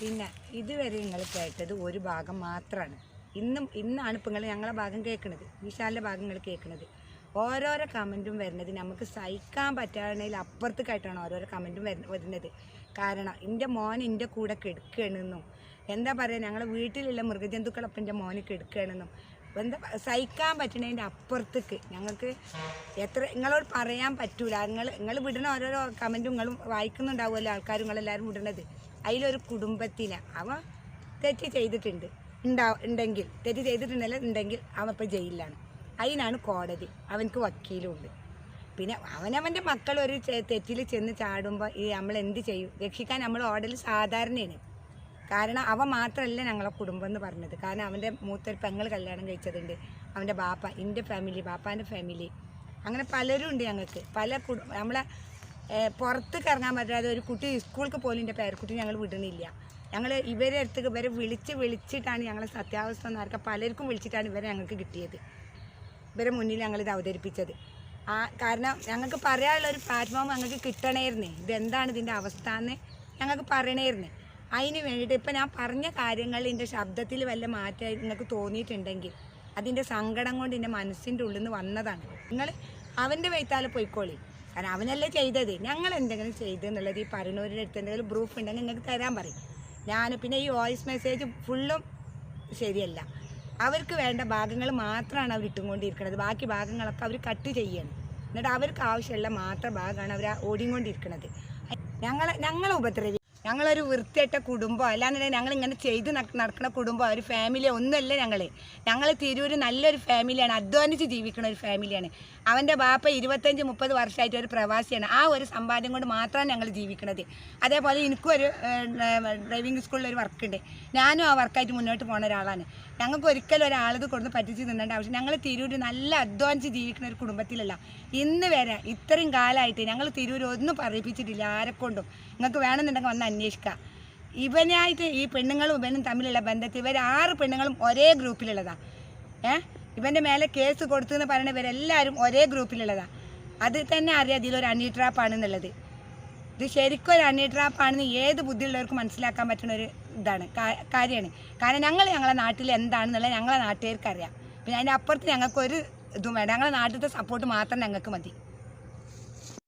പിന്നെ ഇതുവരെ നിങ്ങൾ കേട്ടത് ഒരു ഭാഗം മാത്രമാണ് ഇന്നും ഇന്നാണ് ഇപ്പോൾ നിങ്ങൾ ഞങ്ങളെ ഭാഗം കേൾക്കുന്നത് വിശാലിന്റെ ഭാഗങ്ങൾ കേൾക്കുന്നത് ഓരോരോ കമന്റും വരുന്നത് നമുക്ക് സഹിക്കാൻ പറ്റാണെങ്കിൽ അപ്പുറത്തേക്കായിട്ടാണ് ഓരോരോ കമന്റും വരുന്നത്. കാരണം എന്റെ മോൻ എന്റെ കൂടെ കെടുക്കുകയാണെന്നും എന്താ പറയുക ഞങ്ങളെ വീട്ടിലുള്ള മൃഗജന്തുക്കളൊപ്പം എന്റെ മോന് കെടുക്കുകയാണെന്നും എന്താ സഹിക്കാൻ പറ്റണതിന്റെ അപ്പുറത്തേക്ക് ഞങ്ങൾക്ക് എത്ര നിങ്ങളോട് പറയാൻ പറ്റൂല. നിങ്ങൾ നിങ്ങൾ വിടണ ഓരോരോ കമന്റും നിങ്ങളും വായിക്കുന്നുണ്ടാവുമല്ലോ ആൾക്കാരും നിങ്ങളെല്ലാവരും വിടണത്. അതിലൊരു കുടുംബത്തിന് അവൻ തെറ്റ് ചെയ്തിട്ടുണ്ട്. ഉണ്ടാ ഉണ്ടെങ്കിൽ തെറ്റ് ചെയ്തിട്ടുണ്ടല്ലോ ഉണ്ടെങ്കിൽ അവൻ ഇപ്പോൾ ജയിലിലാണ്. അതിനാണ് കോടതി. അവനക്ക് വക്കീലുണ്ട്. പിന്നെ അവനവന്റെ മക്കൾ ഒരു തെറ്റിൽ ചെന്ന് ചാടുമ്പോൾ ഈ നമ്മൾ എന്ത് ചെയ്യും? രക്ഷിക്കാൻ നമ്മൾ ഓടൽ സാധാരണയാണ്. കാരണം അവ മാത്രമല്ല ഞങ്ങളെ കുടുംബം എന്ന് പറഞ്ഞത്. കാരണം അവന്റെ മൂത്തൊരു പെങ്ങൾ കല്യാണം കഴിച്ചതുണ്ട്. അവന്റെ ബാപ്പ എന്റെ ഫാമിലി ബാപ്പാന്റെ ഫാമിലി അങ്ങനെ പലരും ഉണ്ട് ഞങ്ങൾക്ക്. പല കുടു നമ്മളെ പുറത്തേക്ക് ഇറങ്ങാൻ പറ്റാതെ ഒരു കുട്ടി സ്കൂൾക്ക് പോലും എന്റെ പേരക്കുട്ടി ഞങ്ങൾ വിടണില്ല ഞങ്ങൾ ഇവരെ അടുത്തേക്ക് ഇവരെ വിളിച്ച് വിളിച്ചിട്ടാണ് ഞങ്ങളെ സത്യാവസ്ഥ എന്നൊക്കെ പലർക്കും വിളിച്ചിട്ടാണ് ഇവരെ ഞങ്ങൾക്ക് കിട്ടിയത്. ഇവരെ മുന്നിൽ ഞങ്ങളിത് അവതരിപ്പിച്ചത്. ആ കാരണം ഞങ്ങൾക്ക് പറയാനുള്ള ഒരു പ്ലാറ്റ്ഫോം ഞങ്ങൾക്ക് കിട്ടണേരുന്നേ. ഇതെന്താണ് ഇതിന്റെ അവസ്ഥ എന്ന് ഞങ്ങൾക്ക് പറയണേരുന്നേ. അതിന് വേണ്ടിയിട്ട് ഇപ്പം ഞാൻ പറഞ്ഞ കാര്യങ്ങൾ എന്റെ ശബ്ദത്തിൽ വല്ല മാറ്റം നിങ്ങൾക്ക് തോന്നിയിട്ടുണ്ടെങ്കിൽ അതിന്റെ സങ്കടം കൊണ്ട് എന്റെ മനസ്സിന്റെ ഉള്ളിൽ നിന്ന് വന്നതാണ്. നിങ്ങൾ അവന്റെ വൈത്താലെ പോയിക്കോളി. കാരണം അവനല്ലേ ചെയ്തത്. ഞങ്ങൾ എന്തെങ്കിലും ചെയ്തെന്നുള്ളത് ഈ പറയുന്നവരുടെ അടുത്ത് എന്തെങ്കിലും പ്രൂഫ് ഉണ്ടെങ്കിൽ നിങ്ങൾക്ക് തരാൻ പറയും. ഞാൻ പിന്നെ ഈ വോയിസ് മെസ്സേജ് ഫുള്ളും ശരിയല്ല. അവർക്ക് വേണ്ട ഭാഗങ്ങൾ മാത്രമാണ് അവർ ഇട്ടുകൊണ്ടിരിക്കുന്നത്. ബാക്കി ഭാഗങ്ങളൊക്കെ അവർ കട്ട് ചെയ്യണം. എന്നിട്ട് അവർക്ക് ആവശ്യമുള്ള മാത്രം ഭാഗമാണ് അവർ ഓടിക്കൊണ്ടിരിക്കുന്നത്. ഞങ്ങളെ ഞങ്ങളെ ഉപദ്രവി ഞങ്ങളൊരു വൃത്തിയായിട്ട കുടുംബം. അല്ലാന്നുണ്ടെങ്കിൽ ഞങ്ങൾ ഇങ്ങനെ ചെയ്ത് നടക്കുന്ന കുടുംബം. ഒരു ഫാമിലി ഒന്നുമല്ല ഞങ്ങൾ ഞങ്ങൾ തിരൂര് നല്ലൊരു ഫാമിലിയാണ് അധ്വാനിച്ച് ജീവിക്കുന്ന ഒരു ഫാമിലിയാണ് അവന്റെ ബാപ്പ ഇരുപത്തഞ്ച് മുപ്പത് വർഷമായിട്ട് ഒരു പ്രവാസിയാണ്. ആ ഒരു സമ്പാദ്യം കൊണ്ട് മാത്രമാണ് ഞങ്ങൾ ജീവിക്കുന്നത് അതേപോലെ എനിക്കും ഒരു ഡ്രൈവിംഗ് സ്കൂളിൽ ഒരു വർക്കുണ്ട്. ഞാനും ആ വർക്കായിട്ട് മുന്നോട്ട് പോകുന്ന ഒരാളാണ്. ഞങ്ങൾക്ക് ഒരിക്കലും ഒരാളത് കൊടുത്ത് പറ്റിച്ച് തിന്നേണ്ട ആവശ്യം. ഞങ്ങൾ തിരൂര് നല്ല അധ്വാനിച്ച് ജീവിക്കുന്ന ഒരു കുടുംബത്തിലല്ല. ഇന്ന് വരെ ഇത്രയും കാലമായിട്ട് ഞങ്ങൾ തിരൂര് ഒന്നും പറയിപ്പിച്ചിട്ടില്ല ആരെക്കൊണ്ടും. നിങ്ങൾക്ക് വേണമെന്നുണ്ടെങ്കിൽ വന്ന് അന്വേഷിക്കാം. ഇവനായിട്ട് ഈ പെണ്ണുങ്ങളും ഇവനും തമ്മിലുള്ള ബന്ധത്തിൽ ഇവർ ആറ് പെണ്ണുങ്ങളും ഒരേ ഗ്രൂപ്പിലുള്ളതാണ് ഏ? ഇവന്റെ മേലെ കേസ് കൊടുത്തു എന്ന് പറയുന്ന ഇവരെല്ലാവരും ഒരേ ഗ്രൂപ്പിലുള്ളതാണ് അത് തന്നെ അറിയാം ഇതിലൊരു അണി ട്രാപ്പാണെന്നുള്ളത്. ഇത് ശരിക്കും ഒരു അണി ട്രാപ്പാണെന്ന് ഏത് ബുദ്ധിയുള്ളവർക്ക് മനസ്സിലാക്കാൻ പറ്റുന്ന ഒരു ഇതാണ് കാര്യമാണ്. കാരണം ഞങ്ങൾ ഞങ്ങളുടെ നാട്ടിൽ എന്താണെന്നുള്ളത് ഞങ്ങളെ നാട്ടുകാർക്ക് അറിയാം. പിന്നെ അതിന്റെ അപ്പുറത്ത് ഞങ്ങൾക്കൊരു ഇതും വേണ്ട. ഞങ്ങളെ നാട്ടിലത്തെ സപ്പോർട്ട് മാത്രം ഞങ്ങൾക്ക് മതി.